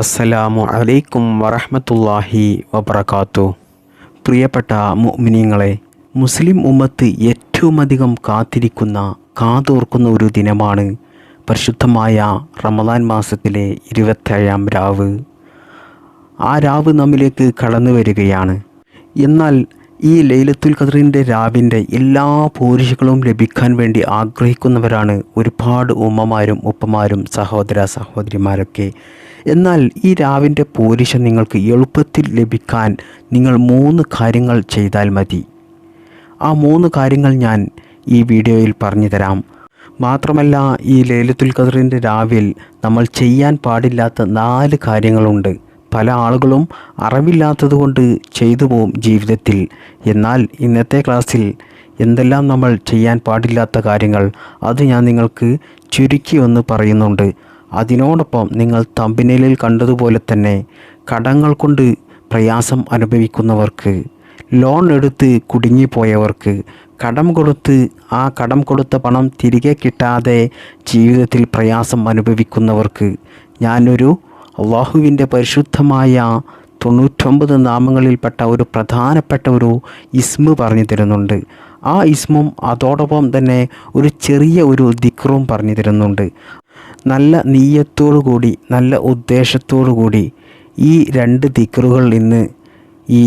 അസ്സലാമു അലൈക്കും വറഹമത്തല്ലാഹി വബർക്കാത്തു പ്രിയപ്പെട്ട മുഅ്മിനീങ്ങളെ മുസ്ലിം ഉമ്മത്ത് ഏറ്റവും അധികം കാത്തിരിക്കുന്ന കാതോർക്കുന്ന ഒരു ദിനമാണ് പരിശുദ്ധമായ റമദാൻ മാസത്തിലെ ഇരുപത്തേഴാം രാവ്. ആ രാവ് നമ്മിലേക്ക് കടന്നു വരികയാണ്. എന്നാൽ ഈ ലൈലത്തുൽ ഖദറിന്റെ രാവിന്റെ എല്ലാ പോരിഷകളും ലഭിക്കാൻ വേണ്ടി ആഗ്രഹിക്കുന്നവരാണ് ഒരുപാട് ഉമ്മമാരും ഉപ്പമാരും സഹോദര സഹോദരിമാരൊക്കെ. എന്നാൽ ഈ രാവിന്റെ പോരിശ നിങ്ങൾക്ക് എളുപ്പത്തിൽ ലഭിക്കാൻ നിങ്ങൾ മൂന്ന് കാര്യങ്ങൾ ചെയ്താൽ മതി. ആ മൂന്ന് കാര്യങ്ങൾ ഞാൻ ഈ വീഡിയോയിൽ പറഞ്ഞു തരാം. മാത്രമല്ല ഈ ലേലത്തുൽ ഖദറിന്റെ രാവിൽ നമ്മൾ ചെയ്യാൻ പാടില്ലാത്ത നാല് കാര്യങ്ങളുണ്ട്. പല ആളുകളും അറിവില്ലാത്തതുകൊണ്ട് ചെയ്തു പോവും ജീവിതത്തിൽ. എന്നാൽ ഇന്നത്തെ ക്ലാസ്സിൽ എന്തെല്ലാം നമ്മൾ ചെയ്യാൻ പാടില്ലാത്ത കാര്യങ്ങൾ അത് ഞാൻ നിങ്ങൾക്ക് ചുരുക്കി ഒന്ന് പറയുന്നുണ്ട്. അതിനോടൊപ്പം നിങ്ങൾ തമ്പിനലിൽ കണ്ടതുപോലെ തന്നെ കടങ്ങൾ കൊണ്ട് പ്രയാസം അനുഭവിക്കുന്നവർക്ക് ലോൺ എടുത്ത് കുടുങ്ങിപ്പോയവർക്ക് കടം കൊടുത്ത് ആ കടം കൊടുത്ത പണം തിരികെ കിട്ടാതെ ജീവിതത്തിൽ പ്രയാസം അനുഭവിക്കുന്നവർക്ക് ഞാനൊരു അള്ളാഹുവിന്റെ പരിശുദ്ധമായ തൊണ്ണൂറ്റൊമ്പത് നാമങ്ങളിൽപ്പെട്ട ഒരു പ്രധാനപ്പെട്ട ഒരു ഇസ്മ് പറഞ്ഞു തരുന്നുണ്ട്. ആ ഇസ്മും അതോടൊപ്പം തന്നെ ഒരു ചെറിയ ഒരു ദിക്റും പറഞ്ഞു തരുന്നുണ്ട്. നല്ല നീയത്തോടു കൂടി നല്ല ഉദ്ദേശത്തോടു കൂടി ഈ രണ്ട് ദിക്റുകൾ ഇന്ന് ഈ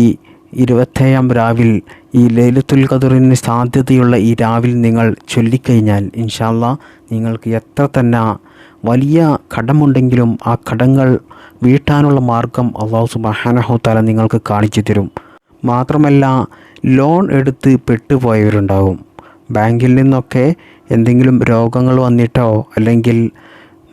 ഇരുപത്തേഴാം രാവിൽ ഈ ലൈലത്തുൽ ഖദറിന് സാധ്യതയുള്ള ഈ രാവിൽ നിങ്ങൾ ചൊല്ലിക്കഴിഞ്ഞാൽ ഇൻഷാല്ല നിങ്ങൾക്ക് എത്ര തന്നെ വലിയ കടമുണ്ടെങ്കിലും ആ കടങ്ങൾ വീട്ടാനുള്ള മാർഗം അള്ളാഹു സുബഹാനഹു താല നിങ്ങൾക്ക് കാണിച്ചു തരും. മാത്രമല്ല ലോൺ എടുത്ത് പെട്ടുപോയവരുണ്ടാകും ബാങ്കിൽ നിന്നൊക്കെ എന്തെങ്കിലും രോഗങ്ങൾ വന്നിട്ടോ അല്ലെങ്കിൽ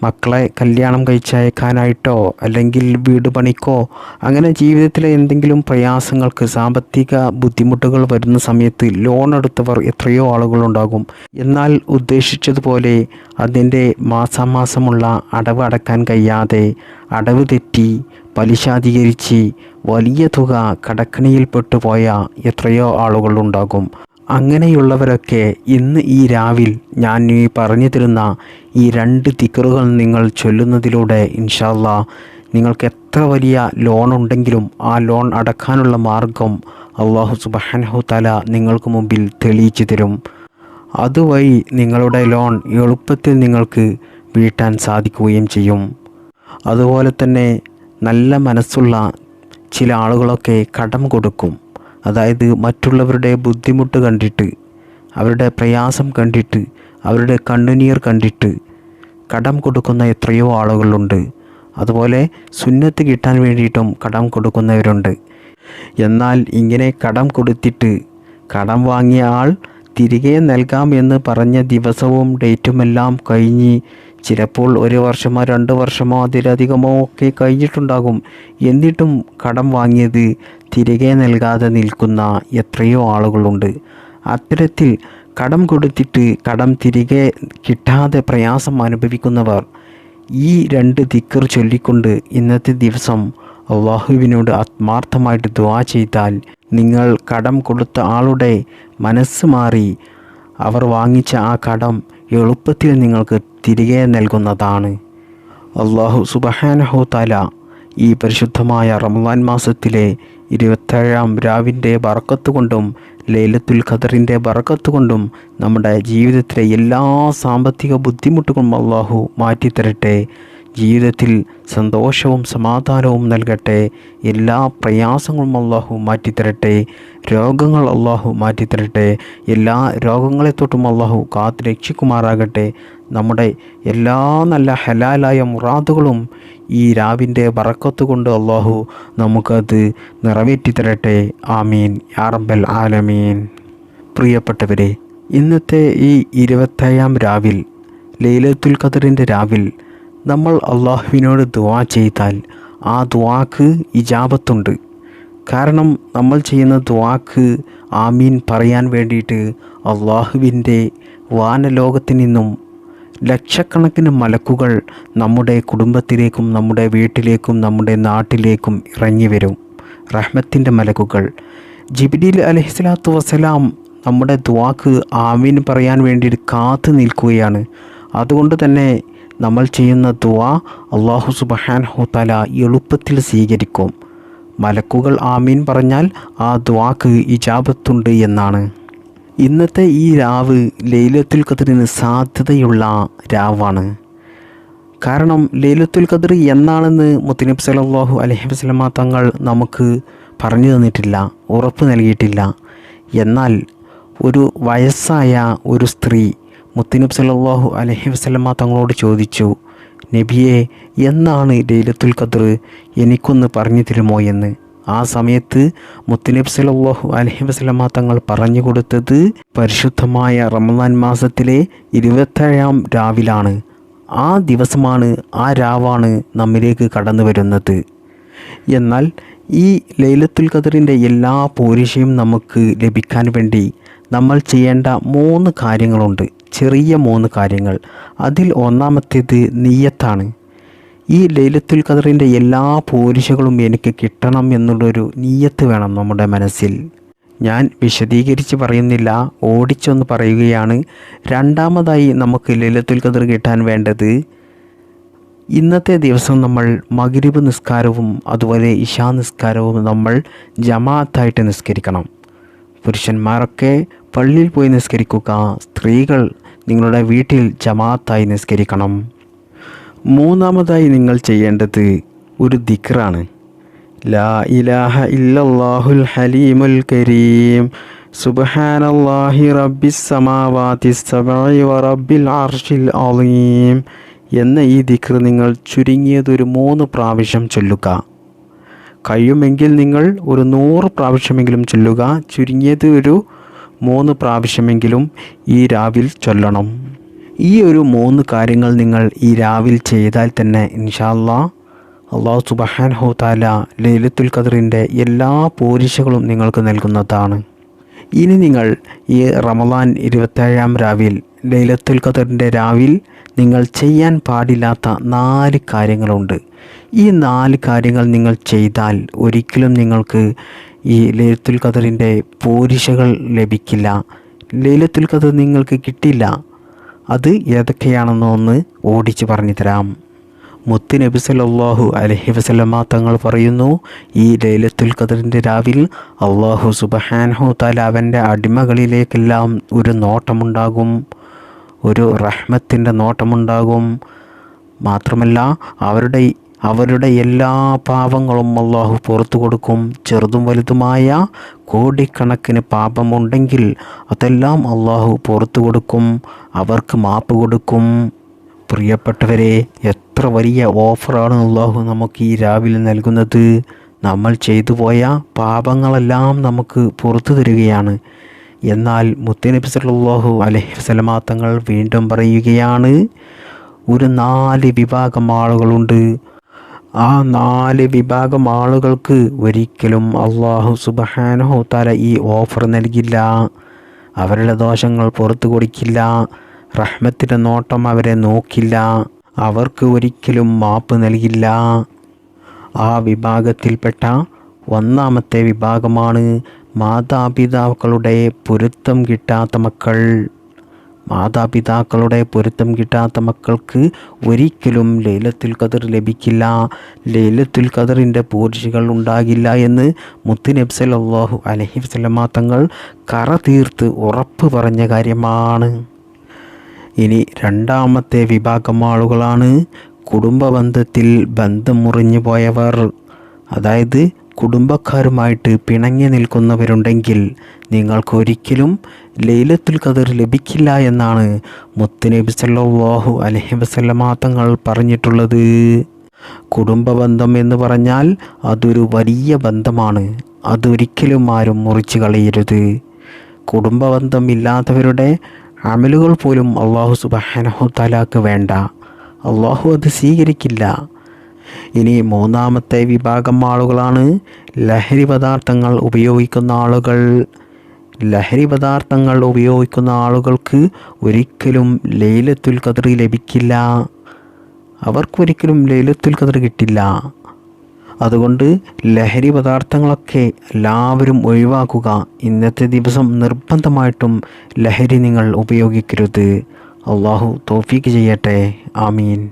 മക്കളെ കല്യാണം കഴിച്ചയക്കാനായിട്ടോ അല്ലെങ്കിൽ വീട് പണിക്കോ അങ്ങനെ ജീവിതത്തിലെ എന്തെങ്കിലും പ്രയാസങ്ങൾക്ക് സാമ്പത്തിക ബുദ്ധിമുട്ടുകൾ വരുന്ന സമയത്ത് ലോൺ എടുത്തവർ എത്രയോ ആളുകളുണ്ടാകും. എന്നാൽ ഉദ്ദേശിച്ചതുപോലെ അതിന്റെ മാസാമാസമുള്ള അടവ് അടക്കാൻ കഴിയാതെ അടവ് തെറ്റി പലിശ അധികരിച്ച് വലിയ തുക കടക്കണിയിൽപ്പെട്ടു പോയ എത്രയോ ആളുകളുണ്ടാകും. അങ്ങനെയുള്ളവരൊക്കെ ഇന്ന് ഈ രാവിൽ ഞാൻ ഈ പറഞ്ഞു തരുന്ന ഈ രണ്ട് തിക്കറുകൾ നിങ്ങൾ ചൊല്ലുന്നതിലൂടെ ഇൻഷാല്ല നിങ്ങൾക്ക് എത്ര വലിയ ലോൺ ഉണ്ടെങ്കിലും ആ ലോൺ അടക്കാനുള്ള മാർഗം അള്ളാഹു സുബഹാനഹു തല നിങ്ങൾക്ക് മുമ്പിൽ തെളിയിച്ചു തരും. അതുവഴി നിങ്ങളുടെ ലോൺ എളുപ്പത്തിൽ നിങ്ങൾക്ക് വീട്ടാൻ സാധിക്കുകയും ചെയ്യും. അതുപോലെ തന്നെ നല്ല മനസ്സുള്ള ചില ആളുകളൊക്കെ കടം കൊടുക്കും. അതായത് മറ്റുള്ളവരുടെ ബുദ്ധിമുട്ട് കണ്ടിട്ട് അവരുടെ പ്രയാസം കണ്ടിട്ട് അവരുടെ കണ്ണുനീർ കണ്ടിട്ട് കടം കൊടുക്കുന്ന എത്രയോ ആളുകളുണ്ട്. അതുപോലെ സുന്നത്ത് കിട്ടാൻ വേണ്ടിയിട്ടും കടം കൊടുക്കുന്നവരുണ്ട്. എന്നാൽ ഇങ്ങനെ കടം കൊടുത്തിട്ട് കടം വാങ്ങിയ ആൾ തിരികെ നൽകാം എന്ന് പറഞ്ഞ ദിവസവും ഡേറ്റുമെല്ലാം കഴിഞ്ഞ് ചിലപ്പോൾ ഒരു വർഷമോ രണ്ട് വർഷമോ അതിലധികമോ ഒക്കെ കഴിഞ്ഞിട്ടുണ്ടാകും. എന്നിട്ടും കടം വാങ്ങിയത് തിരികെ നൽകാതെ നിൽക്കുന്ന എത്രയോ ആളുകളുണ്ട്. അത്തരത്തിൽ കടം കൊടുത്തിട്ട് കടം തിരികെ കിട്ടാതെ പ്രയാസം അനുഭവിക്കുന്നവർ ഈ രണ്ട് ദിക്കർ ചൊല്ലിക്കൊണ്ട് ഇന്നത്തെ ദിവസം അള്ളാഹുവിനോട് ആത്മാർത്ഥമായിട്ട് ദുവാ ചെയ്താൽ നിങ്ങൾ കടം കൊടുത്ത ആളുടെ മനസ്സ് മാറി അവർ വാങ്ങിച്ച ആ കടം എളുപ്പത്തിൽ നിങ്ങൾക്ക് തിരികെ നൽകുന്നതാണ്. അള്ളാഹു സുബഹാനഹു താല ഈ പരിശുദ്ധമായ റമദാൻ മാസത്തിലെ ഇരുപത്തേഴാം രാവിന്റെ ബറക്കത്ത് കൊണ്ടും ലൈലത്തുൽ ഖദറിന്റെ ബറക്കത്ത് കൊണ്ടും നമ്മുടെ ജീവിതത്തിലെ എല്ലാ സാമ്പത്തിക ബുദ്ധിമുട്ടുകളും അള്ളാഹു മാറ്റിത്തരട്ടെ. ജീവിതത്തിൽ സന്തോഷവും സമാധാനവും നൽകട്ടെ. എല്ലാ പ്രയാസങ്ങളും അള്ളാഹു മാറ്റിത്തരട്ടെ. രോഗങ്ങൾ അള്ളാഹു മാറ്റിത്തരട്ടെ. എല്ലാ രോഗങ്ങളെ തൊട്ടും അള്ളാഹു കാത്ത് രക്ഷിക്കുമാറാകട്ടെ. നമ്മുടെ എല്ലാ നല്ല ഹലാലായ മുറാദുകളും ഈ രാവിന്റെ വറക്കത്ത് കൊണ്ട് അള്ളാഹു നമുക്കത് നിറവേറ്റിത്തരട്ടെ. ആമീൻ. യാറബൽ ആലമീൻ. പ്രിയപ്പെട്ടവരെ ഇന്നത്തെ ഈ ഇരുപത്തേഴാം രാവിൽ ലൈലത്തുൽ ഖദറിന്റെ രാവിൽ നമ്മൾ അള്ളാഹുവിനോട് ദുവാ ചെയ്താൽ ആ ദുവാക്ക് ഇജാബത്തുണ്ട്. കാരണം നമ്മൾ ചെയ്യുന്ന ദുവാക്ക് ആമീൻ പറയാൻ വേണ്ടിയിട്ട് അള്ളാഹുവിന്റെ വാനലോകത്തു നിന്നും ലക്ഷക്കണക്കിന് മലക്കുകൾ നമ്മുടെ കുടുംബത്തിലേക്കും നമ്മുടെ വീട്ടിലേക്കും നമ്മുടെ നാട്ടിലേക്കും ഇറങ്ങി വരും. റഹ്മത്തിന്റെ മലക്കുകൾ. ജിബിഡിൽ അലഹിസ്ലാത്തു വസ്സലാം നമ്മുടെ ദുവാക്ക് ആമീൻ പറയാൻ വേണ്ടി കാത്തു നിൽക്കുകയാണ്. അതുകൊണ്ട് തന്നെ നമ്മൾ ചെയ്യുന്ന ദുആ അള്ളാഹു സുബഹാൻ തല എളുപ്പത്തിൽ സ്വീകരിക്കും. മലക്കുകൾ ആമീൻ പറഞ്ഞാൽ ആ ദ്വാക്ക് ഇജാബത്തുണ്ട് എന്നാണ്. ഇന്നത്തെ ഈ രാവ് ലൈലത്തുൽ ഖദറിന് സാധ്യതയുള്ള രാവാണ്. കാരണം ലൈലത്തുൽ ഖദർ എന്നാണെന്ന് മുത്തനബ് സല്ലല്ലാഹു അലഹി വസ്ലമ തങ്ങൾ നമുക്ക് പറഞ്ഞു തന്നിട്ടില്ല ഉറപ്പ് നൽകിയിട്ടില്ല. എന്നാൽ ഒരു വയസ്സായ ഒരു സ്ത്രീ മുത്തനബ് സല്ലാഹു അലഹി വസ്ലമ്മ തങ്ങളോട് ചോദിച്ചു നബിയെ എന്നാണ് ലൈലത്തുൽ ഖദർ എനിക്കൊന്ന് പറഞ്ഞു തരുമോ എന്ന്? ആ സമയത്ത് മുത്തനബ് സലാഹു അലഹി വസല്ലമ തങ്ങൾ പറഞ്ഞു കൊടുത്തത് പരിശുദ്ധമായ റമദാൻ മാസത്തിലെ ഇരുപത്തേഴാം രാവിലാണ്. ആ ദിവസമാണ് ആ രാവാണ് നമ്മിലേക്ക് കടന്നു വരുന്നത്. എന്നാൽ ഈ ലൈലത്തുൽ ഖദറിന്റെ എല്ലാ പോരിഷയും നമുക്ക് ലഭിക്കാൻ വേണ്ടി നമ്മൾ ചെയ്യേണ്ട മൂന്ന് കാര്യങ്ങളുണ്ട്. ചെറിയ മൂന്ന് കാര്യങ്ങൾ. അതിൽ ഒന്നാമത്തേത് നീയത്താണ്. ഈ ലൈലത്തുൽ ഖദറിന്റെ എല്ലാ പോരിശകളും എനിക്ക് കിട്ടണം എന്നുള്ളൊരു നീയത്ത് വേണം നമ്മുടെ മനസ്സിൽ. ഞാൻ വിശദീകരിച്ച് പറയുന്നില്ല ഓടിച്ചൊന്ന് പറയുകയാണ്. രണ്ടാമതായി നമുക്ക് ലൈലത്തുൽ ഖദർ കിട്ടാൻ വേണ്ടത് ഇന്നത്തെ ദിവസം നമ്മൾ മഗ്രിബ് നിസ്കാരവും അതുപോലെ ഇഷാ നിസ്കാരവും നമ്മൾ ജമാഅത്തായിട്ട് നിസ്കരിക്കണം. പുരുഷന്മാരൊക്കെ പള്ളിയിൽ പോയി നിസ്കരിക്കുക സ്ത്രീകൾ നിങ്ങളുടെ വീട്ടിൽ ജമാഅത്തായി നിസ്കരിക്കണം. മൂന്നാമതായി നിങ്ങൾ ചെയ്യേണ്ടത് ഒരു ദിക്റാണ്. ലാ ഇലാഹ ഇല്ലല്ലാഹുൽ ഹലീമുൽ കരീം. സുബ്ഹാനല്ലാഹി റബ്ബിസ് സമാവാതി വ റബ്ബിൽ അർഷിൽ അലീം എന്ന ഈ ദിക്ർ നിങ്ങൾ ചുരുങ്ങിയതൊരു മൂന്ന് പ്രാവശ്യം ചൊല്ലുക. കഴിയുമെങ്കിൽ നിങ്ങൾ ഒരു നൂറ് പ്രാവശ്യമെങ്കിലും ചൊല്ലുക. ചുരുങ്ങിയത് ഒരു മൂന്ന് പ്രാവശ്യമെങ്കിലും ഈ രാവിൽ ചൊല്ലണം. ഈ ഒരു മൂന്ന് കാര്യങ്ങൾ നിങ്ങൾ ഈ രാവിൽ ചെയ്താൽ തന്നെ ഇൻഷാല്ലാ അള്ളാഹു സുബഹാൻ താല ലൈലത്തുൽ ഖദറിന്റെ എല്ലാ പോരിശകളും നിങ്ങൾക്ക് നൽകുന്നതാണ്. ഇനി നിങ്ങൾ ഈ റമദാൻ ഇരുപത്തേഴാം രാവിൽ ലൈലത്തുൽ ഖദറിന്റെ രാവിൽ നിങ്ങൾ ചെയ്യാൻ പാടില്ലാത്ത നാല് കാര്യങ്ങളുണ്ട്. ഈ നാല് കാര്യങ്ങൾ നിങ്ങൾ ചെയ്താൽ ഒരിക്കലും നിങ്ങൾക്ക് ഈ ലൈലത്തുൽ ഖദറിന്റെ പോരിശകൾ ലഭിക്കില്ല. ലൈലത്തുൽ ഖദർ നിങ്ങൾക്ക് കിട്ടില്ല. അത് ഏതൊക്കെയാണെന്ന് ഒന്ന് ഓടിച്ച് പറഞ്ഞു തരാം. മുത്ത് നബി സല്ലല്ലാഹു അലഹി വസല്ലമ തങ്ങൾ പറയുന്നു ഈ ലൈലത്തുൽ ഖദറിന്റെ രാവിൽ അള്ളാഹു സുബഹാനഹു താല അവന്റെ അടിമകളിലേക്കെല്ലാം ഒരു നോട്ടമുണ്ടാകും. ഒരു റഹ്മത്തിന്റെ നോട്ടമുണ്ടാകും. മാത്രമല്ല അവരുടെ അവരുടെ എല്ലാ പാപങ്ങളും അള്ളാഹു പുറത്തു കൊടുക്കും. ചെറുതും വലുതുമായ കോടിക്കണക്കിന് പാപമുണ്ടെങ്കിൽ അതെല്ലാം അള്ളാഹു പുറത്തു കൊടുക്കും. അവർക്ക് മാപ്പ് കൊടുക്കും. പ്രിയപ്പെട്ടവരെ എത്ര വലിയ ഓഫറാണ് അള്ളാഹു നമുക്ക് ഈ രാവിലെ നൽകുന്നത്? നമ്മൾ ചെയ്തു പോയ പാപങ്ങളെല്ലാം നമുക്ക് പുറത്തു തരികയാണ്. എന്നാൽ മുത്തനബി സല്ലാഹു അലഹി വസല്ലമ തങ്ങൾ വീണ്ടും പറയുകയാണ് ഒരു നാല് വിഭാഗം ആളുകളുണ്ട്. ആ നാല് വിഭാഗം ആളുകൾക്ക് ഒരിക്കലും അള്ളാഹു സുബഹാനഹു തല ഈ ഓഫർ നൽകില്ല. അവരുടെ ദോഷങ്ങൾ പുറത്തു കൊടുക്കില്ല. റഹ്മത്തിന്റെ നോട്ടം അവരെ നോക്കില്ല. അവർക്ക് ഒരിക്കലും മാപ്പ് നൽകില്ല. ആ വിഭാഗത്തിൽപ്പെട്ട ഒന്നാമത്തെ വിഭാഗമാണ് മാതാപിതാക്കളുടെ പൊരുത്തം കിട്ടാത്ത മക്കൾ. മാതാപിതാക്കളുടെ പൊരുത്തം കിട്ടാത്ത മക്കൾക്ക് ഒരിക്കലും ലൈലത്തുൽ ഖദർ ലഭിക്കില്ല. ലൈലത്തുൽ ഖദറിന്റെ പൂർജികൾ ഉണ്ടാകില്ല എന്ന് മുത്ത് സല്ലാഹു അലഹി വസല്ലമ തങ്ങൾ കറ തീർത്ത് ഉറപ്പ് പറഞ്ഞ കാര്യമാണ്. ഇനി രണ്ടാമത്തെ വിഭാഗം ആളുകളാണ് കുടുംബ ബന്ധത്തിൽ ബന്ധം മുറിഞ്ഞു പോയവർ. അതായത് കുടുംബക്കാരുമായിട്ട് പിണങ്ങി നിൽക്കുന്നവരുണ്ടെങ്കിൽ നിങ്ങൾക്ക് ഒരിക്കലും ലൈലത്തുൽ ഖദർ ലഭിക്കില്ല എന്നാണ് മുത്തുനബി സല്ലാഹു അലഹി വസല്ലമ തങ്ങൾ പറഞ്ഞിട്ടുള്ളത്. കുടുംബബന്ധം എന്ന് പറഞ്ഞാൽ അതൊരു വലിയ ബന്ധമാണ്. അതൊരിക്കലും ആരും മുറിച്ചു കളയരുത്. കുടുംബ ബന്ധം ഇല്ലാത്തവരുടെ അമലുകൾ പോലും അള്ളാഹു സുബാനഹു തലാക്ക് വേണ്ട. അള്ളാഹു അത് സ്വീകരിക്കില്ല. ഇനി മൂന്നാമത്തെ വിഭാഗം ആളുകളാണ് ലഹരി പദാർത്ഥങ്ങൾ ഉപയോഗിക്കുന്ന ആളുകൾ. ലഹരി പദാർത്ഥങ്ങൾ ഉപയോഗിക്കുന്ന ആളുകൾക്ക് ഒരിക്കലും ലൈലത്തുൽ കതിർ ലഭിക്കില്ല. അവർക്കൊരിക്കലും ലൈലത്തുൽ കതിർ കിട്ടില്ല. അതുകൊണ്ട് ലഹരി പദാർത്ഥങ്ങളൊക്കെ എല്ലാവരും ഒഴിവാക്കുക. ഇന്നത്തെ ദിവസം നിർബന്ധമായിട്ടും ലഹരി നിങ്ങൾ ഉപയോഗിക്കരുത്. അള്ളാഹു തോഫീക്ക് ചെയ്യട്ടെ. ആമീൻ.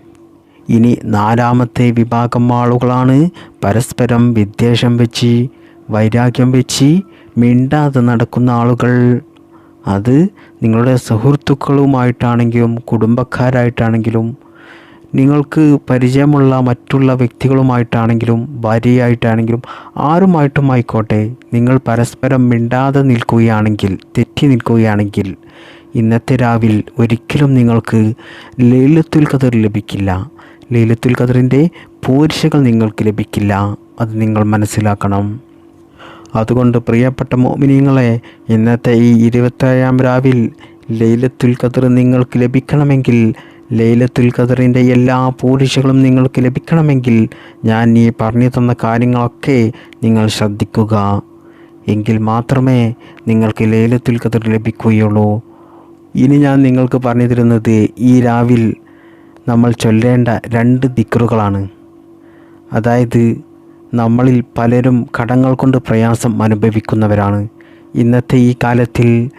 ഇനി നാലാമത്തെ വിഭാഗം ആളുകളാണ്. പരസ്പരം വിദ്വേഷം വെച്ച് വൈരാഗ്യം വെച്ച് മിണ്ടാതെ നടക്കുന്ന ആളുകൾ. അത് നിങ്ങളുടെ സുഹൃത്തുക്കളുമായിട്ടാണെങ്കിലും കുടുംബക്കാരായിട്ടാണെങ്കിലും നിങ്ങൾക്ക് പരിചയമുള്ള മറ്റുള്ള വ്യക്തികളുമായിട്ടാണെങ്കിലും ഭാര്യയായിട്ടാണെങ്കിലും ആരുമായിട്ടും ആയിക്കോട്ടെ. നിങ്ങൾ പരസ്പരം മിണ്ടാതെ നിൽക്കുകയാണെങ്കിൽ തെറ്റി നിൽക്കുകയാണെങ്കിൽ ഇന്നത്തെ രാവിൽ ഒരിക്കലും നിങ്ങൾക്ക് ലൈലത്തുൽ ഖദർ ലഭിക്കില്ല. ലൈലത്തുൽ ഖദറിന്റെ പൂരിശകൾ നിങ്ങൾക്ക് ലഭിക്കില്ല. അത് നിങ്ങൾ മനസ്സിലാക്കണം. അതുകൊണ്ട് പ്രിയപ്പെട്ട മോമിനിയങ്ങളെ ഇന്നത്തെ ഈ ഇരുപത്തേഴാം രാവിൽ ലൈലത്തുൽ ഖദർ നിങ്ങൾക്ക് ലഭിക്കണമെങ്കിൽ ലൈലത്തുൽ ഖദറിന്റെ എല്ലാ പൂരിശകളും നിങ്ങൾക്ക് ലഭിക്കണമെങ്കിൽ ഞാൻ ഈ പറഞ്ഞു തന്ന കാര്യങ്ങളൊക്കെ നിങ്ങൾ ശ്രദ്ധിക്കുക. എങ്കിൽ മാത്രമേ നിങ്ങൾക്ക് ലൈലത്തുൽ ഖദർ ലഭിക്കുകയുള്ളൂ. ഇനി ഞാൻ നിങ്ങൾക്ക് പറഞ്ഞു തരുന്നത് ഈ രാവിൽ നമ്മൾ ചൊല്ലേണ്ട രണ്ട് ദിക്കറുകളാണ്. അതായത് നമ്മളിൽ പലരും കടങ്ങൾ കൊണ്ട് പ്രയാസം അനുഭവിക്കുന്നവരാണ്. ഇന്നത്തെ ഈ കാലത്തിൽ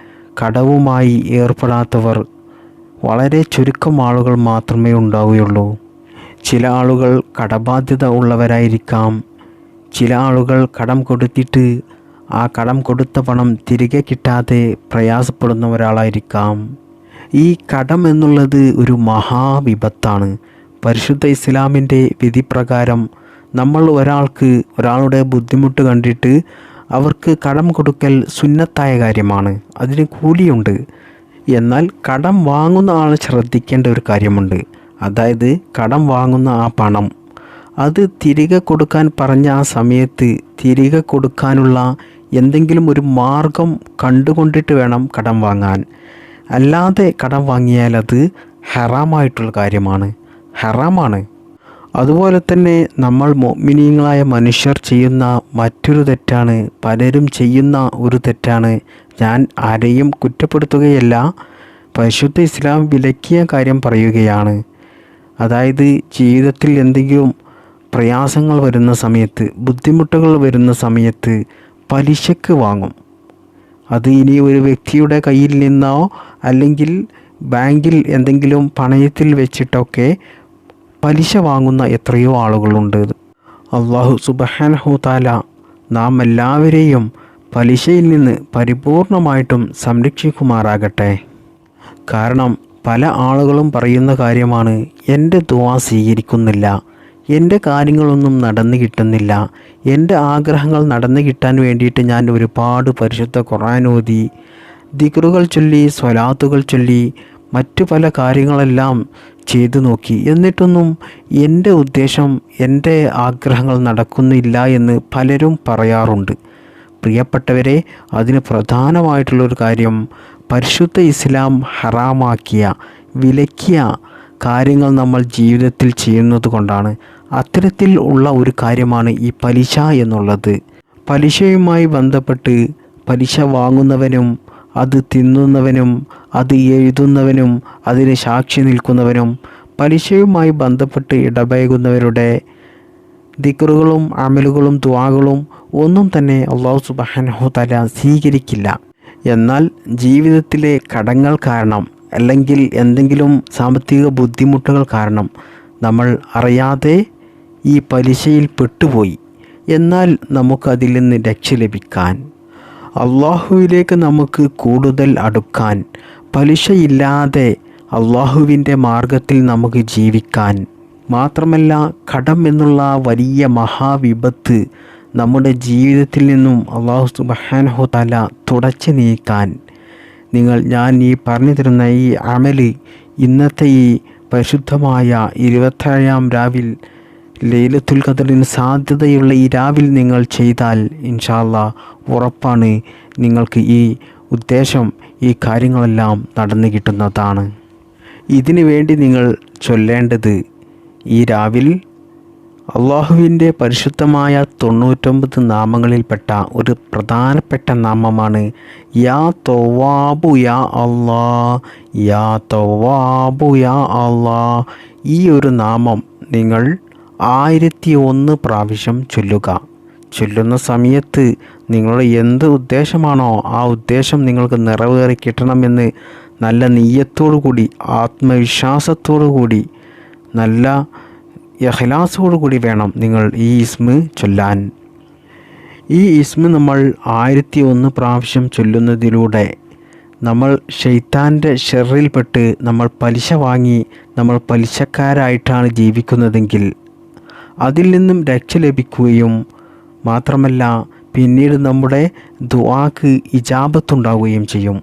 കടവുമായി ഏർപ്പെടാത്തവർ വളരെ ചുരുക്കം ആളുകൾ മാത്രമേ ഉണ്ടാവുകയുള്ളൂ. ചില ആളുകൾ കടബാധ്യത ഉള്ളവരായിരിക്കാം. ചില ആളുകൾ കടം കൊടുത്തിട്ട് ആ കടം കൊടുത്ത പണം തിരികെ കിട്ടാതെ പ്രയാസപ്പെടുന്ന ഒരാളായിരിക്കാം ഈ കടം എന്നുള്ളത് ഒരു മഹാവിപത്താണ്. പരിശുദ്ധ ഇസ്ലാമിന്റെ വിധിപ്രകാരം നമ്മൾ ഒരാൾക്ക് ഒരാളുടെ ബുദ്ധിമുട്ട് കണ്ടിട്ട് അവർക്ക് കടം കൊടുക്കൽ സുന്നത്തായ കാര്യമാണ്. അതിന് കൂലിയുണ്ട്. എന്നാൽ കടം വാങ്ങുന്ന ആൾ ശ്രദ്ധിക്കേണ്ട ഒരു കാര്യമുണ്ട്. അതായത് കടം വാങ്ങുന്ന ആ പണം. അത് തിരികെ കൊടുക്കാൻ പറഞ്ഞ ആ സമയത്ത് തിരികെ കൊടുക്കാനുള്ള എന്തെങ്കിലും ഒരു മാർഗം കണ്ടുകൊണ്ടിട്ട് വേണം കടം വാങ്ങാൻ. അല്ലാതെ കടം വാങ്ങിയാൽ അത് ഹറാമായിട്ടുള്ള കാര്യമാണ്. ഹറാമാണ്. അതുപോലെ തന്നെ നമ്മൾ മോമിനീങ്ങളായ മനുഷ്യർ ചെയ്യുന്ന മറ്റൊരു തെറ്റാണ്. പലരും ചെയ്യുന്ന ഒരു തെറ്റാണ്. ഞാൻ ആരെയും കുറ്റപ്പെടുത്തുകയല്ല. പരിശുദ്ധ ഇസ്ലാം വിലക്കിയ കാര്യം പറയുകയാണ്. അതായത് ജീവിതത്തിൽ എന്തെങ്കിലും പ്രയാസങ്ങൾ വരുന്ന സമയത്ത് ബുദ്ധിമുട്ടുകൾ വരുന്ന സമയത്ത് പലിശക്ക് വാങ്ങും. അത് ഇനി ഒരു വ്യക്തിയുടെ കയ്യിൽ നിന്നോ അല്ലെങ്കിൽ ബാങ്കിൽ എന്തെങ്കിലും പണയത്തിൽ വെച്ചിട്ടൊക്കെ പലിശ വാങ്ങുന്ന എത്രയോ ആളുകളുണ്ട്. അള്ളാഹു സുബഹാനഹു താല നാം എല്ലാവരെയും പലിശയിൽ നിന്ന് പരിപൂർണമായിട്ടും സംരക്ഷിക്കുമാറാകട്ടെ. കാരണം പല ആളുകളും പറയുന്ന കാര്യമാണ് എന്റെ ദുവാ സ്വീകരിക്കുന്നില്ല. എന്റെ കാര്യങ്ങളൊന്നും നടന്നു കിട്ടുന്നില്ല. എന്റെ ആഗ്രഹങ്ങൾ നടന്നു കിട്ടാൻ വേണ്ടിയിട്ട് ഞാൻ ഒരുപാട് പരിശുദ്ധ ഖുറാനോതി ദിക്റുകൾ ചൊല്ലി സ്വലാത്തുകൾ ചൊല്ലി മറ്റു പല കാര്യങ്ങളെല്ലാം ചെയ്തു നോക്കി. എന്നിട്ടൊന്നും എന്റെ ഉദ്ദേശം എന്റെ ആഗ്രഹങ്ങൾ നടക്കുന്നില്ല എന്ന് പലരും പറയാറുണ്ട്. പ്രിയപ്പെട്ടവരെ അതിന് പ്രധാനമായിട്ടുള്ളൊരു കാര്യം പരിശുദ്ധ ഇസ്ലാം ഹറാമാക്കിയ വിലക്കിയ കാര്യങ്ങൾ നമ്മൾ ജീവിതത്തിൽ ചെയ്യുന്നത് കൊണ്ടാണ്. അത്തരത്തിൽ ഉള്ള ഒരു കാര്യമാണ് ഈ പലിശ എന്നുള്ളത്. പലിശയുമായി ബന്ധപ്പെട്ട് പലിശ വാങ്ങുന്നവനും അത് തിന്നുന്നവനും അത് എഴുതുന്നവനും അതിന് സാക്ഷി നിൽക്കുന്നവനും പലിശയുമായി ബന്ധപ്പെട്ട് ഇടപഴകുന്നവരുടെ ദിക്റുകളും അമലുകളും ദ്വാകളും ഒന്നും തന്നെ അള്ളാഹു സുബാനഹു തല സ്വീകരിക്കില്ല. എന്നാൽ ജീവിതത്തിലെ കടങ്ങൾ കാരണം അല്ലെങ്കിൽ എന്തെങ്കിലും സാമ്പത്തിക ബുദ്ധിമുട്ടുകൾ കാരണം നമ്മൾ അറിയാതെ ഈ പലിശയിൽ പെട്ടുപോയി. എന്നാൽ നമുക്കതിൽ നിന്ന് രക്ഷ ലഭിക്കാൻ അള്ളാഹുവിലേക്ക് നമുക്ക് കൂടുതൽ അടുക്കാൻ പലിശയില്ലാതെ അള്ളാഹുവിന്റെ മാർഗത്തിൽ നമുക്ക് ജീവിക്കാൻ മാത്രമല്ല കടം എന്നുള്ള വലിയ മഹാവിപത്ത് നമ്മുടെ ജീവിതത്തിൽ നിന്നും അള്ളാഹു സുബഹാനഹു തല തുടച്ചു നീക്കാൻ. നിങ്ങൾ ഞാൻ ഈ പറഞ്ഞു തരുന്ന ഈ അമൽ ഇന്നത്തെ ഈ പരിശുദ്ധമായ ഇരുപത്തേഴാം രാവിൽ ലൈലത്തുൽ ഖദറിന് സാധ്യതയുള്ള ഈ രാവിൽ നിങ്ങൾ ചെയ്താൽ ഇൻഷാല്ല ഉറപ്പാണ് നിങ്ങൾക്ക് ഈ ഉദ്ദേശം ഈ കാര്യങ്ങളെല്ലാം നടന്നു കിട്ടുന്നതാണ്. ഇതിനു വേണ്ടി നിങ്ങൾ ചൊല്ലേണ്ടത് ഈ രാവിൽ അള്ളാഹുവിന്റെ പരിശുദ്ധമായ തൊണ്ണൂറ്റൊമ്പത് നാമങ്ങളിൽപ്പെട്ട ഒരു പ്രധാനപ്പെട്ട നാമമാണ് യാ തൊവാബു യാ അള്ളാ യാ തൊവാബു യാ അള്ളാ ഈ ഒരു നാമം നിങ്ങൾ ആയിരത്തി ഒന്ന് പ്രാവശ്യം ചൊല്ലുക. ചൊല്ലുന്ന സമയത്ത് നിങ്ങളുടെ എന്ത് ഉദ്ദേശമാണോ ആ ഉദ്ദേശം നിങ്ങൾക്ക് നിറവേറി കിട്ടണമെന്ന് നല്ല നെയ്യത്തോടു കൂടി ആത്മവിശ്വാസത്തോടു കൂടി നല്ല യഹ്ലാസോടു കൂടി വേണം നിങ്ങൾ ഈ ഇസ്മ ചൊല്ലാൻ. ഈ ഇസ്മ നമ്മൾ ആയിരത്തി ഒന്ന് പ്രാവശ്യം ചൊല്ലുന്നതിലൂടെ നമ്മൾ ഷെയ്ത്താന്റെ ഷെറിൽപ്പെട്ട് നമ്മൾ പലിശ വാങ്ങി നമ്മൾ പലിശക്കാരായിട്ടാണ് ജീവിക്കുന്നതെങ്കിൽ അതിൽ നിന്നും രക്ഷ ലഭിക്കുകയും മാത്രമല്ല പിന്നീട് നമ്മുടെ ദുആക്ക് ഇജാബത്തുണ്ടാവുകയും ചെയ്യും.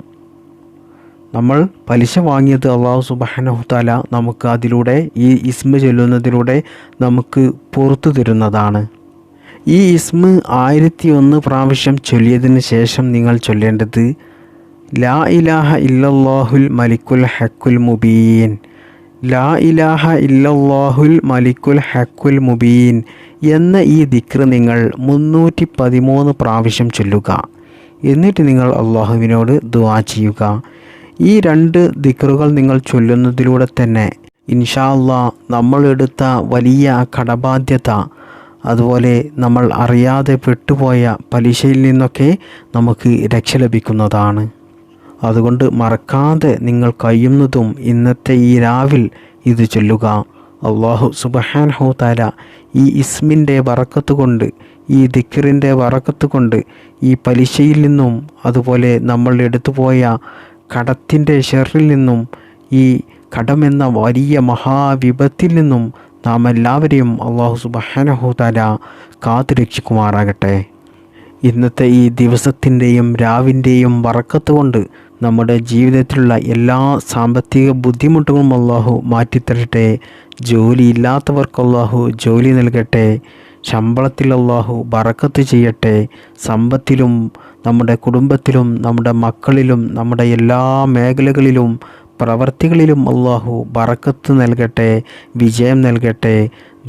നമ്മൾ പലിശ വാങ്ങിയത് അള്ളാഹു സുബാനഹുത്താല നമുക്ക് അതിലൂടെ ഈ ഇസ്മ ചൊല്ലുന്നതിലൂടെ നമുക്ക് പുറത്തു തരുന്നതാണ്. ഈ ഇസ്മ ആയിരത്തി ഒന്ന് പ്രാവശ്യം ചൊല്ലിയതിന് ശേഷം നിങ്ങൾ ചൊല്ലേണ്ടത് ലാ ഇലാഹ ഇല്ലല്ലാഹുൽ മലിക്കുൽ ഹക്കുൽ മുബീൻ. ലാ ഇലാഹ ഇല്ലല്ലാഹുൽ മലിക്കുൽ ഹക്കുൽ മുബീൻ എന്ന ഈ ദിക്ര നിങ്ങൾ മുന്നൂറ്റി പതിമൂന്ന് പ്രാവശ്യം ചൊല്ലുക. എന്നിട്ട് നിങ്ങൾ അള്ളാഹുവിനോട് ദുവാ ചെയ്യുക. ഈ രണ്ട് ദിക്റുകൾ നിങ്ങൾ ചൊല്ലുന്നതിലൂടെ തന്നെ ഇൻഷാ അള്ളാ നമ്മളെടുത്ത വലിയ കടബാധ്യത അതുപോലെ നമ്മൾ അറിയാതെ പെട്ടുപോയ പലിശയിൽ നിന്നൊക്കെ നമുക്ക് രക്ഷ ലഭിക്കുന്നതാണ്. അതുകൊണ്ട് മറക്കാതെ നിങ്ങൾ കഴിയുന്നതും ഇന്നത്തെ ഈ രാവിൽ ഇത് ചൊല്ലുക. അള്ളാഹു സുബഹാൻ ഹോതാല ഈ ഇസ്മിന്റെ വറക്കത്ത് കൊണ്ട് ഈ ദിക്കറിന്റെ വറക്കത്ത് കൊണ്ട് ഈ പലിശയിൽ നിന്നും അതുപോലെ നമ്മൾ എടുത്തുപോയ കടത്തിന്റെ ഷെറിൽ നിന്നും ഈ കടമെന്ന വലിയ മഹാവിപത്തിൽ നിന്നും നാം എല്ലാവരെയും അള്ളാഹു സുബഹാനഹുതാല കാത്തു രക്ഷിക്കുമാറാകട്ടെ. ഇന്നത്തെ ഈ ദിവസത്തിന്റെയും രാവിന്റെയും വറക്കത്ത് കൊണ്ട് നമ്മുടെ ജീവിതത്തിലുള്ള എല്ലാ സാമ്പത്തിക ബുദ്ധിമുട്ടുകളും അള്ളാഹു മാറ്റിത്തരട്ടെ. ജോലിയില്ലാത്തവർക്ക് അള്ളാഹു ജോലി നൽകട്ടെ. ശമ്പളത്തിൽ അള്ളാഹു ബറക്കത്ത് ചെയ്യട്ടെ. സമ്പത്തിലും നമ്മുടെ കുടുംബത്തിലും നമ്മുടെ മക്കളിലും നമ്മുടെ എല്ലാ മേഖലകളിലും പ്രവർത്തികളിലും അള്ളാഹു ബറക്കത്ത് നൽകട്ടെ വിജയം നൽകട്ടെ.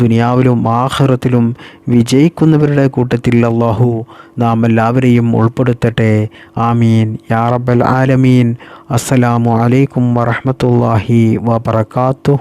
ദുനിയാവിലും ആഹ്റത്തിലും വിജയിക്കുന്നവരുടെ കൂട്ടത്തിൽ അള്ളാഹു നാം എല്ലാവരെയും ഉൾപ്പെടുത്തട്ടെ. ആമീൻ. യാ റബ്ബൽ ആലമീൻ. അസ്സലാമു അലൈക്കും വറഹമത്തല്ലാഹി വബർക്കാത്തു